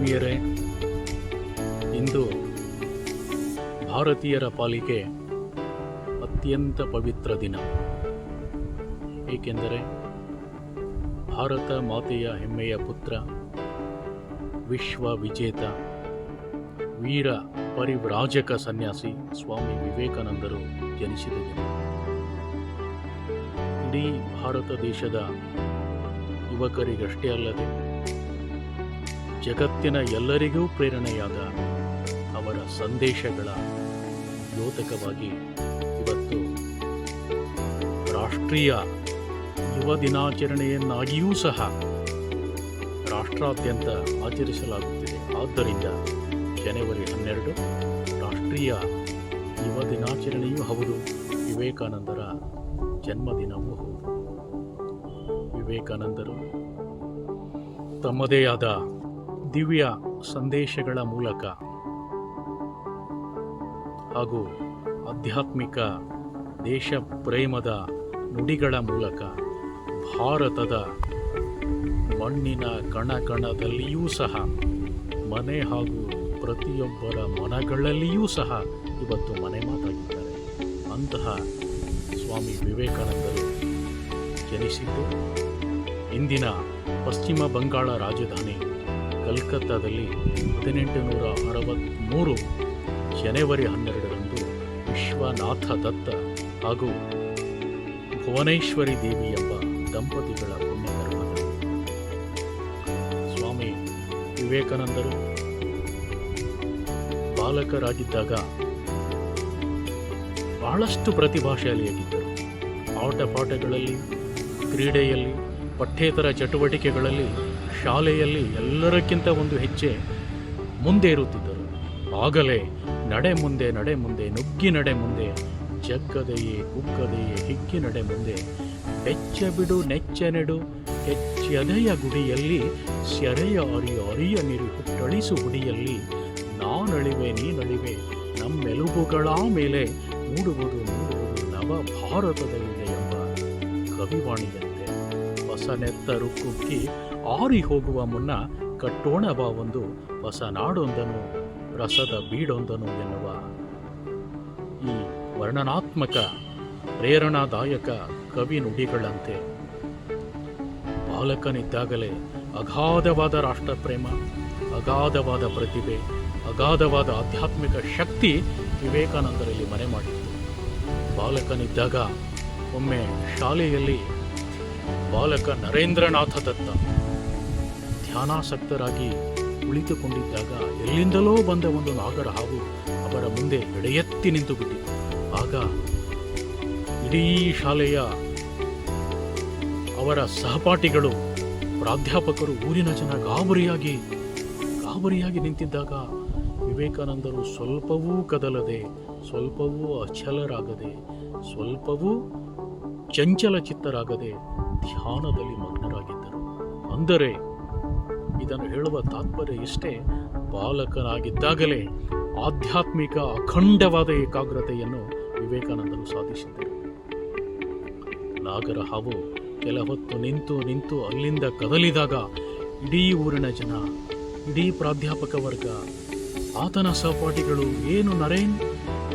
ಆತ್ಮೀಯರೇ ಇಂದು ಭಾರತೀಯರ ಪಾಲಿಗೆ ಅತ್ಯಂತ ಪವಿತ್ರ ದಿನ. ಏಕೆಂದರೆ ಭಾರತ ಮಾತೆಯ ಹೆಮ್ಮೆಯ ಪುತ್ರ, ವಿಶ್ವ ವಿಜೇತ, ವೀರ ಪರಿವ್ರಾಜಕ ಸನ್ಯಾಸಿ ಸ್ವಾಮಿ ವಿವೇಕಾನಂದರು ಜನಿಸಿದ ದಿನ ಇಡೀ ಭಾರತ ದೇಶದ ಯುವಕರಿಗಷ್ಟೇ ಅಲ್ಲದೆ ಜಗತ್ತಿನ ಎಲ್ಲರಿಗೂ ಪ್ರೇರಣೆಯಾದ ಅವರ ಸಂದೇಶಗಳ ದ್ಯೋತಕವಾಗಿ ಇವತ್ತು ರಾಷ್ಟ್ರೀಯ ಯುವ ದಿನಾಚರಣೆಯನ್ನಾಗಿಯೂ ಸಹ ರಾಷ್ಟ್ರಾದ್ಯಂತ ಆಚರಿಸಲಾಗುತ್ತಿದೆ. ಆದ್ದರಿಂದ ಜನವರಿ ಹನ್ನೆರಡು ರಾಷ್ಟ್ರೀಯ ಯುವ ದಿನಾಚರಣೆಯೂ ಹೌದು. ವಿವೇಕಾನಂದರ ಜನ್ಮದಿನವೂ ಹೌದು. ವಿವೇಕಾನಂದರು ತಮ್ಮದೇ ಆದ ದಿವ್ಯ ಸಂದೇಶಗಳ ಮೂಲಕ ಹಾಗೂ ಆಧ್ಯಾತ್ಮಿಕ ದೇಶ ಪ್ರೇಮದ ನುಡಿಗಳ ಮೂಲಕ ಭಾರತದ ಮಣ್ಣಿನ ಕಣ ಕಣದಲ್ಲಿಯೂ ಸಹ, ಮನೆ ಹಾಗೂ ಪ್ರತಿಯೊಬ್ಬರ ಮನಗಳಲ್ಲಿಯೂ ಸಹ ಇವತ್ತು ಮನೆ ಮಾತಾಗಿದ್ದಾರೆ. ಅಂತಹ ಸ್ವಾಮಿ ವಿವೇಕಾನಂದರು ಜನಿಸಿದ್ದು ಇಂದಿನ ಪಶ್ಚಿಮ ಬಂಗಾಳ ರಾಜಧಾನಿ ಕಲ್ಕತ್ತಾದಲ್ಲಿ ಹದಿನೆಂಟು ನೂರ ಅರವತ್ತ್ಮೂರು ಜನವರಿ ಹನ್ನೆರಡರಂದು ವಿಶ್ವನಾಥ ದತ್ತ ಹಾಗೂ ಭುವನೇಶ್ವರಿ ದೇವಿ ಎಂಬ ದಂಪತಿಗಳ ಪುಣ್ಯಕರ್ಮದ ಸ್ವಾಮಿ ವಿವೇಕಾನಂದರು ಬಾಲಕರಾಗಿದ್ದಾಗ ಬಹಳಷ್ಟು ಪ್ರತಿಭಾಶಾಲಿಯಾಗಿದ್ದರು. ಆಟ ಪಾಠಗಳಲ್ಲಿ ಕ್ರೀಡೆಯಲ್ಲಿ, ಪಠ್ಯೇತರ ಚಟುವಟಿಕೆಗಳಲ್ಲಿ ಶಾಲೆಯಲ್ಲಿ ಎಲ್ಲರಕ್ಕಿಂತ ಒಂದು ಹೆಜ್ಜೆ ಮುಂದೆ ಇರುತ್ತಿದ್ದರು. ಆಗಲೇ ನಡೆ ಮುಂದೆ ನಡೆ ಮುಂದೆ, ನುಗ್ಗಿ ನಡೆ ಮುಂದೆ, ಜಗ್ಗದೆಯೇ, ಕುಗ್ಗದೆಯೇ, ಹಿಗ್ಗಿ ನಡೆ ಮುಂದೆ ಬೆಚ್ಚ ಬಿಡು, ನೆಚ್ಚ ನೆಡು ಹೆಚ್ಚದೆಯ ಗುಡಿಯಲ್ಲಿ, ಸೆರೆಯ ಅರಿಯ ಅರಿಯ ನೀರು ಹುಟ್ಟಳಿಸು ಗುಡಿಯಲ್ಲಿ, ನಾನಳಿವೆ, ನೀನಳಿವೆ, ನಮ್ಮೆಲುಬುಗಳ ಮೇಲೆ ಮೂಡುವುದು ಮೂಡುವುದು ನವ ಭಾರತದಲ್ಲಿದೆ ಎಂಬ ಕವಿವಾಣಿಯಂತೆ ಹೊಸನೆತ್ತರು ಕುಗ್ಗಿ ಆರಿ ಹೋಗುವ ಮುನ್ನ ಕಟ್ಟೋಣ ಒಂದು ಹೊಸ ನಾಡೊಂದನು, ರಸದ ಬೀಡೊಂದನು ಎನ್ನುವ. ಈ ವರ್ಣನಾತ್ಮಕ, ಪ್ರೇರಣಾದಾಯಕ ಕವಿ ನುಡಿಗಳಂತೆ. ಬಾಲಕನಿದ್ದಾಗಲೇ ಅಗಾಧವಾದ ರಾಷ್ಟ್ರಪ್ರೇಮ, ಅಗಾಧವಾದ ಪ್ರತಿಭೆ, ಅಗಾಧವಾದ ಆಧ್ಯಾತ್ಮಿಕ ಶಕ್ತಿ ವಿವೇಕಾನಂದರಲ್ಲಿ ಮನೆ ಮಾಡಿತ್ತು. ಬಾಲಕನಿದ್ದಾಗ ಒಮ್ಮೆ ಶಾಲೆಯಲ್ಲಿ ಬಾಲಕ ನರೇಂದ್ರನಾಥ ದತ್ತ ಧ್ಯಾನಾಸಕ್ತರಾಗಿ ಕುಳಿತುಕೊಂಡಿದ್ದಾಗ ಎಲ್ಲಿಂದಲೋ ಬಂದ ಒಂದು ನಾಗರ ಹಾವು ಅವರ ಮುಂದೆ ಎಡೆಯೆತ್ತಿ ನಿಂತು ಬಿಟ್ಟಿತು ಆಗ ಇಡೀ ಶಾಲೆಯ ಅವರ ಸಹಪಾಠಿಗಳು, ಪ್ರಾಧ್ಯಾಪಕರು, ಊರಿನ ಜನ ಗಾಬರಿಯಾಗಿ ಗಾಬರಿಯಾಗಿ ನಿಂತಿದ್ದಾಗ ವಿವೇಕಾನಂದರು ಸ್ವಲ್ಪವೂ ಕದಲದೆ, ಸ್ವಲ್ಪವೂ ಅಚಲರಾಗದೆ, ಸ್ವಲ್ಪವೂ ಚಂಚಲ ಚಿತ್ತರಾಗದೆ ಧ್ಯಾನದಲ್ಲಿ ಮಗ್ನರಾಗಿದ್ದರು. ಅಂದರೆ ಇದನ್ನು ಹೇಳುವ ತಾತ್ಪರ್ಯ ಇಷ್ಟೇ. ಬಾಲಕನಾಗಿದ್ದಾಗಲೇ ಆಧ್ಯಾತ್ಮಿಕ ಅಖಂಡವಾದ ಏಕಾಗ್ರತೆಯನ್ನು ವಿವೇಕಾನಂದರು ಸಾಧಿಸಿದ್ದರು. ನಾಗರ ಹಾವು ಕೆಲ ಹೊತ್ತು ನಿಂತು ನಿಂತು ಅಲ್ಲಿಂದ ಕದಲಿದಾಗ ಇಡೀ ಊರಿನ ಜನ, ಇಡೀ ಪ್ರಾಧ್ಯಾಪಕ ವರ್ಗ, ಆತನ ಸಹಪಾಠಿಗಳು, ಏನು ನರೇನ್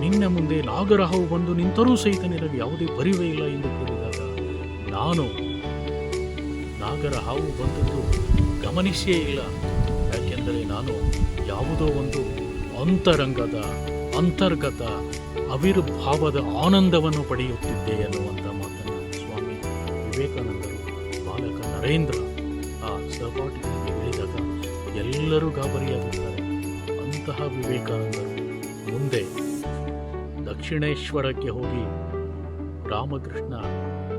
ನಿನ್ನ ಮುಂದೆ ನಾಗರ ಹಾವು ಬಂದು ನಿಂತರೂ ಸಹಿತ ನಿನಗೆ ಯಾವುದೇ ಪರಿವೇ ಇಲ್ಲ ಎಂದು ಕೇಳಿದಾಗ, ನಾನು ನಾಗರ ಹಾವು ಬಂದದ್ದು ಗಮನಿಸಿಯೇ ಇಲ್ಲ. ಯಾಕೆಂದರೆ ನಾನು ಯಾವುದೋ ಒಂದು ಅಂತರಂಗದ, ಅಂತರ್ಗತ ಅವಿರ್ಭಾವದ ಆನಂದವನ್ನು ಪಡೆಯುತ್ತಿದ್ದೆ ಎನ್ನುವಂಥ ಮಾತನ್ನು ಸ್ವಾಮಿ ವಿವೇಕಾನಂದರು, ಬಾಲಕ ನರೇಂದ್ರ ಆ ಸಹಪಾಠಿಗಳಿಗೆ ಹೇಳಿದಾಗ ಎಲ್ಲರೂ ಗಾಬರಿಯಾಗುತ್ತಾರೆ ಅಂತಹ ವಿವೇಕಾನಂದರು ಮುಂದೆ ದಕ್ಷಿಣೇಶ್ವರಕ್ಕೆ ಹೋಗಿ ರಾಮಕೃಷ್ಣ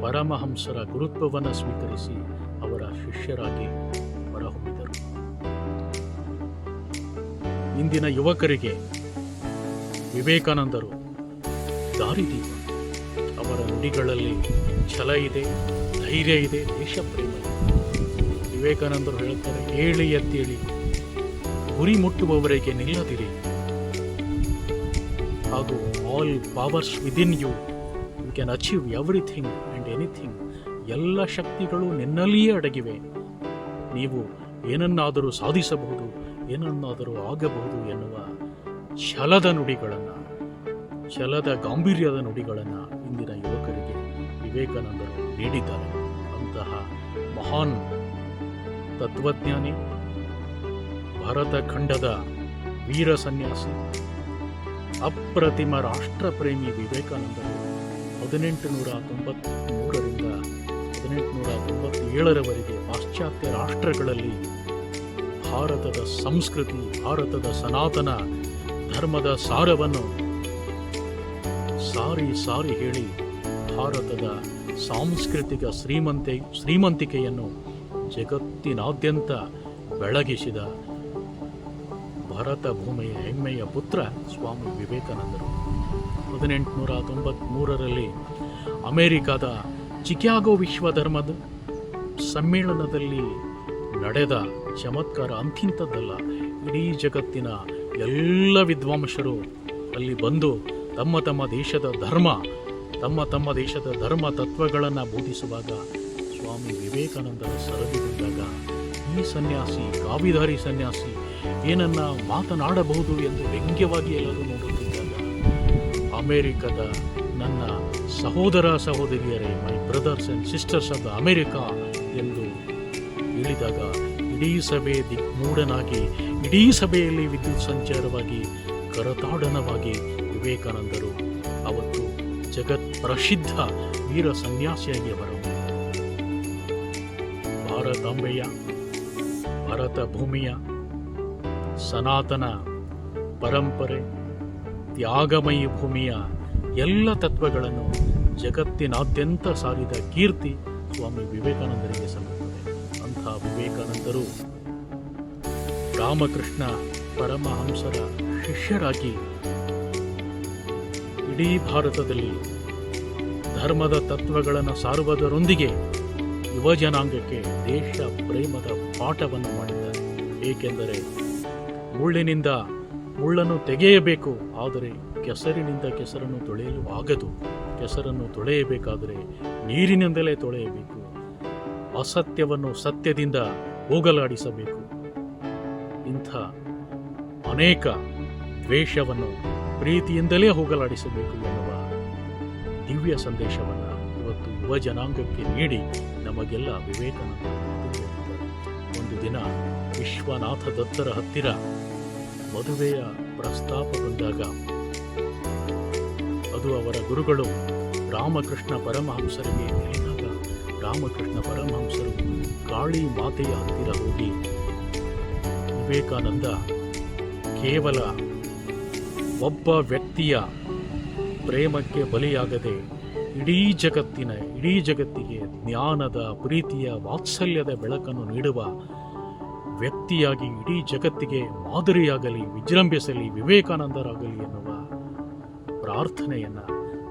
ಪರಮಹಂಸರ ಗುರುತ್ವವನ್ನು ಸ್ವೀಕರಿಸಿ ಅವರ ಶಿಷ್ಯರಾಗಿ ಇಂದಿನ ಯುವಕರಿಗೆ ವಿವೇಕಾನಂದರು. ದಾರಿದೀಪ. ಅವರ ನುಡಿಗಳಲ್ಲಿ ಛಲ ಇದೆ, ಧೈರ್ಯ ಇದೆ, ದೇಶಪ್ರೇಮ ಇದೆ. ವಿವೇಕಾನಂದರು ಹೇಳುತ್ತಾರೆ ಹೇಳಿ ಎದ್ದೇಳಿ. ಗುರಿ ಮುಟ್ಟುವವರೆಗೆ ನಿಲ್ಲದಿರಿ. ಹಾಗೂ all powers within you you can achieve everything and anything ಎಲ್ಲ ಶಕ್ತಿಗಳು ನಿನ್ನಲ್ಲಿಯೇ ಅಡಗಿವೆ. ನೀವು ಏನನ್ನಾದರೂ ಸಾಧಿಸಬಹುದು ಏನನ್ನಾದರೂ ಆಗಬಹುದು ಎನ್ನುವ ಛಲದ ನುಡಿಗಳನ್ನು, ಛಲದ ಗಾಂಭೀರ್ಯದ ನುಡಿಗಳನ್ನು ಇಂದಿನ ಯುವಕರಿಗೆ ವಿವೇಕಾನಂದರು ನೀಡಿದ್ದಾರೆ. ಅಂತಹ ಮಹಾನ್ ತತ್ವಜ್ಞಾನಿ, ಭಾರತ ಖಂಡದ ವೀರ ಸನ್ಯಾಸಿ, ಅಪ್ರತಿಮ ರಾಷ್ಟ್ರಪ್ರೇಮಿ ವಿವೇಕಾನಂದರು ಹದಿನೆಂಟು ನೂರ ತೊಂಬತ್ತ್ಮೂರರಿಂದ ಹದಿನೆಂಟು ನೂರ ತೊಂಬತ್ತೇಳರವರೆಗೆ ಪಾಶ್ಚಾತ್ಯ ರಾಷ್ಟ್ರಗಳಲ್ಲಿ ಭಾರತದ ಸಂಸ್ಕೃತಿ, ಭಾರತದ ಸನಾತನ ಧರ್ಮದ ಸಾರವನ್ನು ಸಾರಿ ಸಾರಿ ಹೇಳಿ ಭಾರತದ ಸಾಂಸ್ಕೃತಿಕ ಶ್ರೀಮಂತೆ, ಶ್ರೀಮಂತಿಕೆಯನ್ನು ಜಗತ್ತಿನಾದ್ಯಂತ ಬೆಳಗಿಸಿದ ಭಾರತ ಭೂಮಿಯ ಹೆಮ್ಮೆಯ ಪುತ್ರ ಸ್ವಾಮಿ ವಿವೇಕಾನಂದರು. ಹದಿನೆಂಟುನೂರ ತೊಂಬತ್ತ್ಮೂರರಲ್ಲಿ ಅಮೇರಿಕಾದ ಚಿಕಾಗೋ ವಿಶ್ವ ಧರ್ಮದ ಸಮ್ಮೇಳನದಲ್ಲಿ ನಡೆದ ಚಮತ್ಕಾರ ಅಂತಿಂಥದ್ದಲ್ಲ. ಇಡೀ ಜಗತ್ತಿನ ಎಲ್ಲ ವಿದ್ವಾಂಸರು ಅಲ್ಲಿ ಬಂದು ತಮ್ಮ ತಮ್ಮ ದೇಶದ ಧರ್ಮ, ತಮ್ಮ ತಮ್ಮ ದೇಶದ ಧರ್ಮ ತತ್ವಗಳನ್ನು ಬೋಧಿಸುವಾಗ ಸ್ವಾಮಿ ವಿವೇಕಾನಂದರ ಬಂದಾಗ ಈ ಸನ್ಯಾಸಿ ಕಾವಿಧಾರಿ ಸನ್ಯಾಸಿ ಏನನ್ನ ಮಾತನಾಡಬಹುದು ಎಂದು ವ್ಯಂಗ್ಯವಾಗಿ ಎಲ್ಲರೂ ನೋಡುತ್ತಿದ್ದಾಗ, ಅಮೇರಿಕದ ನನ್ನ ಸಹೋದರ ಸಹೋದರಿಯರೇ my brothers and sisters of the America ಎಂದು ಹೇಳಿದಾಗ ಇಡೀ ಸಭೆ ದಿಗ್ಮೂಢನಾಗಿ, ಇಡೀ ಸಭೆಯಲ್ಲಿ ವಿದ್ಯುತ್ ಸಂಚಾರವಾಗಿ ಕರತಾಡನವಾಗಿ ವಿವೇಕಾನಂದರು. ಅವತ್ತು ಜಗತ್ ಪ್ರಸಿದ್ಧ ವೀರ ಸನ್ಯಾಸಿಯಾಗಿ ಅವರು. ಭಾರತಾಂಬೆಯ, ಭಾರತ ಭೂಮಿಯ ಸನಾತನ ಪರಂಪರೆ, ತ್ಯಾಗಮಯಿ ಭೂಮಿಯ ಎಲ್ಲ ತತ್ವಗಳನ್ನು ಜಗತ್ತಿನಾದ್ಯಂತ ಸಾರಿದ ಕೀರ್ತಿ ಸ್ವಾಮಿ ವಿವೇಕಾನಂದರಿಗೆ ಸಲ್ಲುತ್ತದೆ ವಿವೇಕಾನಂದರು ರಾಮಕೃಷ್ಣ ಪರಮಹಂಸರ ಶಿಷ್ಯರಾಗಿ ಇಡೀ ಭಾರತದಲ್ಲಿ ಧರ್ಮದ ತತ್ವಗಳನ್ನು ಸಾರುವುದರೊಂದಿಗೆ ಯುವಜನಾಂಗಕ್ಕೆ ದೇಶ ಪ್ರೇಮದ ಪಾಠವನ್ನು ಮಾಡಿದ್ದಾರೆ. ಏಕೆಂದರೆ ಮುಳ್ಳಿನಿಂದ ಮುಳ್ಳನ್ನು ತೆಗೆಯಬೇಕು, ಆದರೆ ಕೆಸರಿನಿಂದ ಕೆಸರನ್ನು ತೊಳೆಯಲು ಆಗದು. ಕೆಸರನ್ನು ತೊಳೆಯಬೇಕಾದರೆ ನೀರಿನಿಂದಲೇ ತೊಳೆಯಬೇಕು. ಅಸತ್ಯವನ್ನು ಸತ್ಯದಿಂದ ಹೋಗಲಾಡಿಸಬೇಕು ಇಂಥ ಅನೇಕ ದ್ವೇಷವನ್ನು ಪ್ರೀತಿಯಿಂದಲೇ ಹೋಗಲಾಡಿಸಬೇಕು ಎನ್ನುವ ದಿವ್ಯ ಸಂದೇಶವನ್ನು ಇವತ್ತು ಯುವ ಜನಾಂಗಕ್ಕೆ ನೀಡಿ ನಮಗೆಲ್ಲ ವಿವೇಕಾನಂದ. ಒಂದು ದಿನ ವಿಶ್ವನಾಥ ದತ್ತರ ಹತ್ತಿರ ಮದುವೆಯ ಪ್ರಸ್ತಾಪ ಬಂದಾಗ ಅದು ಅವರ ಗುರುಗಳು ರಾಮಕೃಷ್ಣ ಪರಮಹಂಸರಿಗೆ ರಾಮಕೃಷ್ಣ ಪರಮಹಂಸರು ಕಾಳಿ ಮಾತೆಯ ಹತ್ತಿರ ಹೋಗಿ ವಿವೇಕಾನಂದ, ಕೇವಲ ಒಬ್ಬ ವ್ಯಕ್ತಿಯ ಪ್ರೇಮಕ್ಕೆ ಬಲಿಯಾಗದೆ ಇಡೀ ಜಗತ್ತಿನ, ಇಡೀ ಜಗತ್ತಿಗೆ ಜ್ಞಾನದ, ಪ್ರೀತಿಯ, ವಾತ್ಸಲ್ಯದ ಬೆಳಕನ್ನು ನೀಡುವ ವ್ಯಕ್ತಿಯಾಗಿ ಇಡೀ ಜಗತ್ತಿಗೆ ಮಾದರಿಯಾಗಲಿ, ವಿಜೃಂಭಿಸಲಿ, ವಿವೇಕಾನಂದರಾಗಲಿ ಎನ್ನುವ ಪ್ರಾರ್ಥನೆಯನ್ನು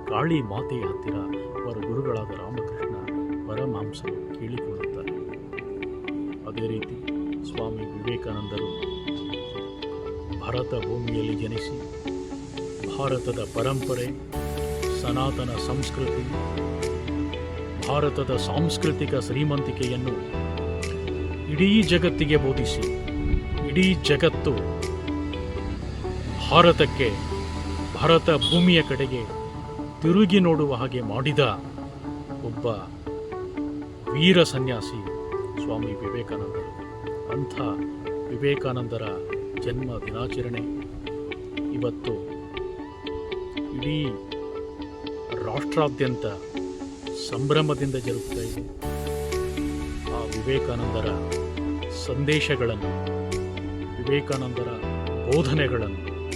ಕಾಳಿ ಮಾತೆಯ ಹತ್ತಿರ ಅವರ ಗುರುಗಳಾದ ರಾಮಕೃಷ್ಣ ಪರಮಹಂಸರು ಕೇಳಿಕೊಳ್ಳುತ್ತಾರೆ. ಅದೇ ರೀತಿ ಸ್ವಾಮಿ ವಿವೇಕಾನಂದರು ಭಾರತ ಭೂಮಿಯಲ್ಲಿ ಜನಿಸಿ ಭಾರತದ ಪರಂಪರೆ, ಸನಾತನ ಸಂಸ್ಕೃತಿ, ಭಾರತದ ಸಾಂಸ್ಕೃತಿಕ ಶ್ರೀಮಂತಿಕೆಯನ್ನು ಇಡೀ ಜಗತ್ತಿಗೆ ಬೋಧಿಸಿ, ಇಡೀ ಜಗತ್ತು ಭಾರತಕ್ಕೆ ಭಾರತ ಭೂಮಿಯ ಕಡೆಗೆ ತಿರುಗಿ ನೋಡುವ ಹಾಗೆ ಮಾಡಿದ ಒಬ್ಬ ವೀರ ಸನ್ಯಾಸಿ ಸ್ವಾಮಿ ವಿವೇಕಾನಂದರು. ಅಂಥ ವಿವೇಕಾನಂದರ ಜನ್ಮ ದಿನಾಚರಣೆ. ಇವತ್ತು ಇಡೀ ರಾಷ್ಟ್ರಾದ್ಯಂತ ಸಂಭ್ರಮದಿಂದ ಜರುಗ್ತಾ ಇದೆ. ಆ ವಿವೇಕಾನಂದರ ಸಂದೇಶಗಳನ್ನು, ವಿವೇಕಾನಂದರ ಬೋಧನೆಗಳನ್ನು,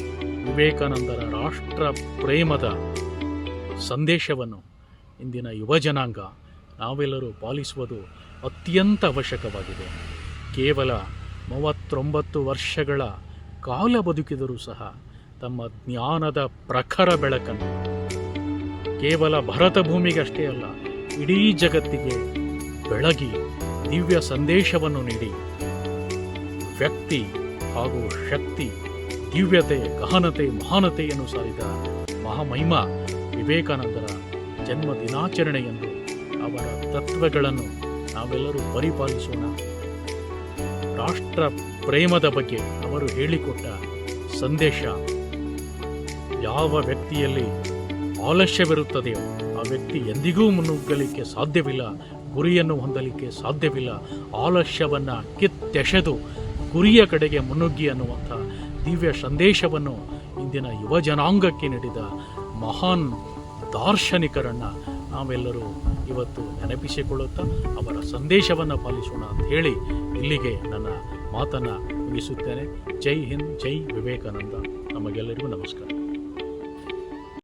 ವಿವೇಕಾನಂದರ ರಾಷ್ಟ್ರ ಪ್ರೇಮದ ಸಂದೇಶವನ್ನು ಇಂದಿನ ಯುವ ಜನಾಂಗ ನಾವೆಲ್ಲರೂ ಪಾಲಿಸುವುದು ಅತ್ಯಂತ ಅವಶ್ಯಕವಾಗಿದೆ. ಕೇವಲ ಮೂವತ್ತೊಂಬತ್ತು ವರ್ಷಗಳ ಕಾಲ ಬದುಕಿದರೂ ಸಹ ತಮ್ಮ ಜ್ಞಾನದ ಪ್ರಖರ ಬೆಳಕನ್ನು, ಕೇವಲ ಭರತ ಭೂಮಿಗಷ್ಟೇ ಅಲ್ಲ, ಇಡೀ ಜಗತ್ತಿಗೆ ಬೆಳಗಿ ದಿವ್ಯ ಸಂದೇಶವನ್ನು ನೀಡಿ, ವ್ಯಕ್ತಿ ಹಾಗೂ ಶಕ್ತಿ, ದಿವ್ಯತೆ, ಗಹನತೆ, ಮಹಾನತೆಯನ್ನು ಸಾರಿದ ಮಹಾಮಹಿಮ ವಿವೇಕಾನಂದರ ಜನ್ಮ ದಿನಾಚರಣೆಯಂದು ಅವರ ತತ್ವಗಳನ್ನು ನಾವೆಲ್ಲರೂ ಪರಿಪಾಲಿಸೋಣ. ರಾಷ್ಟ್ರ ಪ್ರೇಮದ ಬಗ್ಗೆ ಅವರು ಹೇಳಿಕೊಟ್ಟ ಸಂದೇಶ ಯಾವ ವ್ಯಕ್ತಿಯಲ್ಲಿ ಆಲಸ್ಯವಿರುತ್ತದೆಯೋ ಆ ವ್ಯಕ್ತಿ ಎಂದಿಗೂ ಮುನ್ನುಗ್ಗಲಿಕ್ಕೆ ಸಾಧ್ಯವಿಲ್ಲ, ಗುರಿಯನ್ನು ಹೊಂದಲಿಕ್ಕೆ ಸಾಧ್ಯವಿಲ್ಲ. ಆಲಸ್ಯವನ್ನು ಕಿತ್ತೆಸೆದು ಗುರಿಯ ಕಡೆಗೆ ಮುನ್ನುಗ್ಗಿ ಅನ್ನುವಂಥ ದಿವ್ಯ ಸಂದೇಶವನ್ನು ಇಂದಿನ ಯುವ ಜನಾಂಗಕ್ಕೆ ನೀಡಿದ ಮಹಾನ್ ದಾರ್ಶನಿಕರನ್ನು ನಾವೆಲ್ಲರೂ ಇವತ್ತು ನೆನಪಿಸಿಕೊಳ್ಳುತ್ತಾ ಅವರ ಸಂದೇಶವನ್ನು ಪಾಲಿಸೋಣ ಅಂತ ಹೇಳಿ ಇಲ್ಲಿಗೆ ನನ್ನ ಮಾತನ್ನು ಮುಗಿಸುತ್ತೇನೆ. ಜೈ ಹಿಂದ್, ಜೈ ವಿವೇಕಾನಂದ. ನಮಗೆಲ್ಲರಿಗೂ ನಮಸ್ಕಾರ.